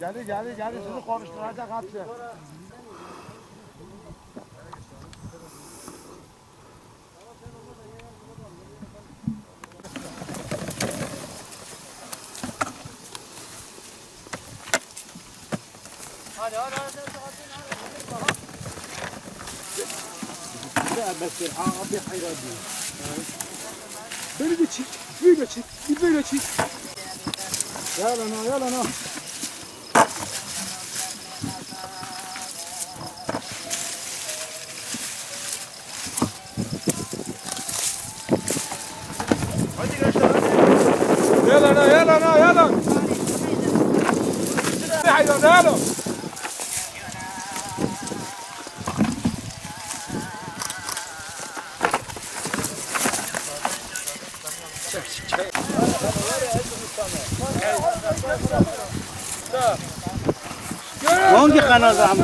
Geli geli geli sizi konuşturacak hapsi. Böyle de çık, böyle çık, bir böyle çık. Yalan ha, yalan ha. Hadi gençler hadi. Yalan ha, yalan ha, yalan. Haydi, haydi, haydi. Devam, devam, devam.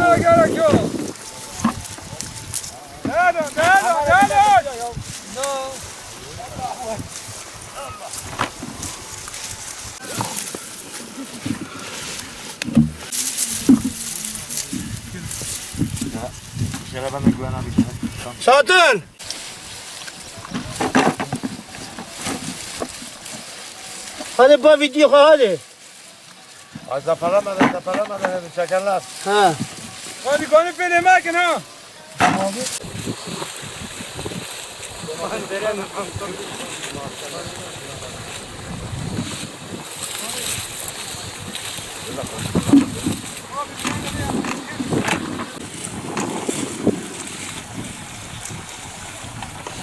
Şöyle ben de Güven abi gideyim. Satın. Hadi bu video hadi. Ay zaparamadan zaparamadan hadi çekenler. Ha. Hadi konuk beni mekin ha.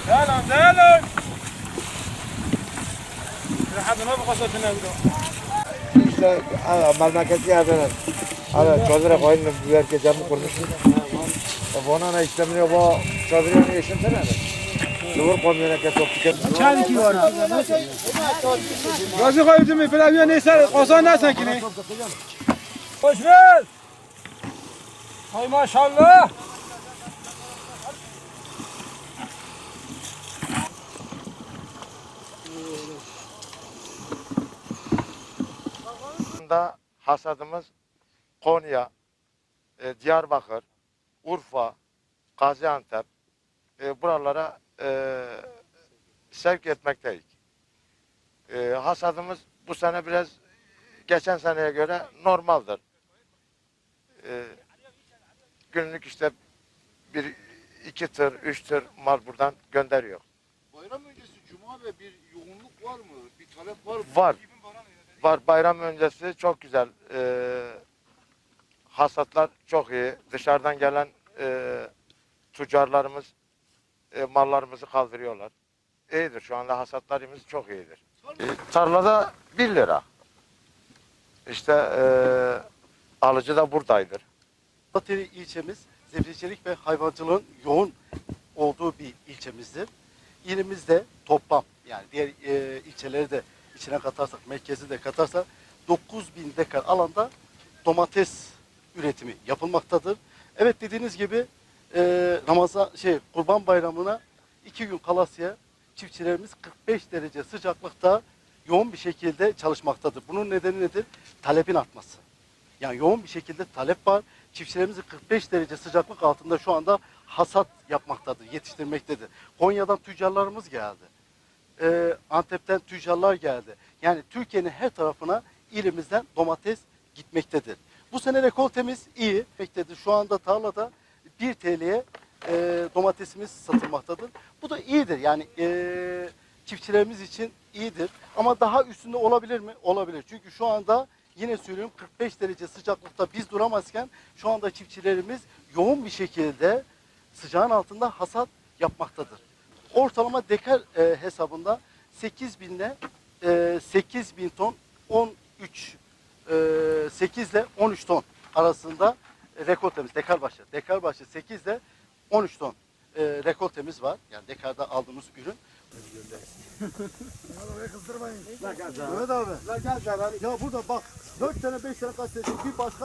Devam, devam. لحد ما بقى صوت الناس İşte ha, Memleketi yerden. Evet çadıra koyun bir herkese mi kurmuşsun? Bana ne istemiyor bu çadırı ne işin sen ne? Dur koyun ne top tüket. Çay ki var. Gazi koydum mu? Falan neyse kozan ne sakini? Hoş ver. Hay maşallah. Da hasadımız Konya, e, Diyarbakır, Urfa, Gaziantep e, buralara e, sevk etmekteyiz. E, hasadımız bu sene biraz geçen seneye göre normaldir. E, günlük işte bir iki tır, üç tır mal buradan gönderiyor. Bayram öncesi cuma ve bir yoğunluk var mı? Bir talep var mı? Var. Var bayram öncesi çok güzel. Ee, hasatlar çok iyi. Dışarıdan gelen e, tüccarlarımız e, mallarımızı kaldırıyorlar. İyidir şu anda hasatlarımız çok iyidir. E, tarlada 1 lira. İşte e, alıcı da buradaydır. Bateri ilçemiz zebzecilik ve hayvancılığın yoğun olduğu bir ilçemizdir. İlimizde toplam yani diğer e, ilçeleri de içine katarsak, merkezi de katarsak 9000 dekar alanda domates üretimi yapılmaktadır. Evet dediğiniz gibi e, Ramazan şey Kurban Bayramı'na iki gün kalasıya çiftçilerimiz 45 derece sıcaklıkta yoğun bir şekilde çalışmaktadır. Bunun nedeni nedir? Talebin artması. Yani yoğun bir şekilde talep var. Çiftçilerimiz de 45 derece sıcaklık altında şu anda hasat yapmaktadır, yetiştirmektedir. Konya'dan tüccarlarımız geldi. Ee, Antep'ten tüccarlar geldi. Yani Türkiye'nin her tarafına ilimizden domates gitmektedir. Bu sene rekoltemiz iyi. Gitmektedir. Şu anda tarlada 1 TL'ye e, domatesimiz satılmaktadır. Bu da iyidir. Yani e, çiftçilerimiz için iyidir. Ama daha üstünde olabilir mi? Olabilir. Çünkü şu anda yine söylüyorum 45 derece sıcaklıkta biz duramazken şu anda çiftçilerimiz yoğun bir şekilde sıcağın altında hasat yapmaktadır. Ortalama dekar e, hesabında 8 binle e, 8 bin ton 13 e, 8 ile 13 ton arasında rekoltemiz dekar başı. Dekar başı 8 ile 13 ton e, rekoltemiz var. Yani dekarda aldığımız ürün. Mehmet abi. Ya burada bak 4 tane 5 tane gazeteci bir başka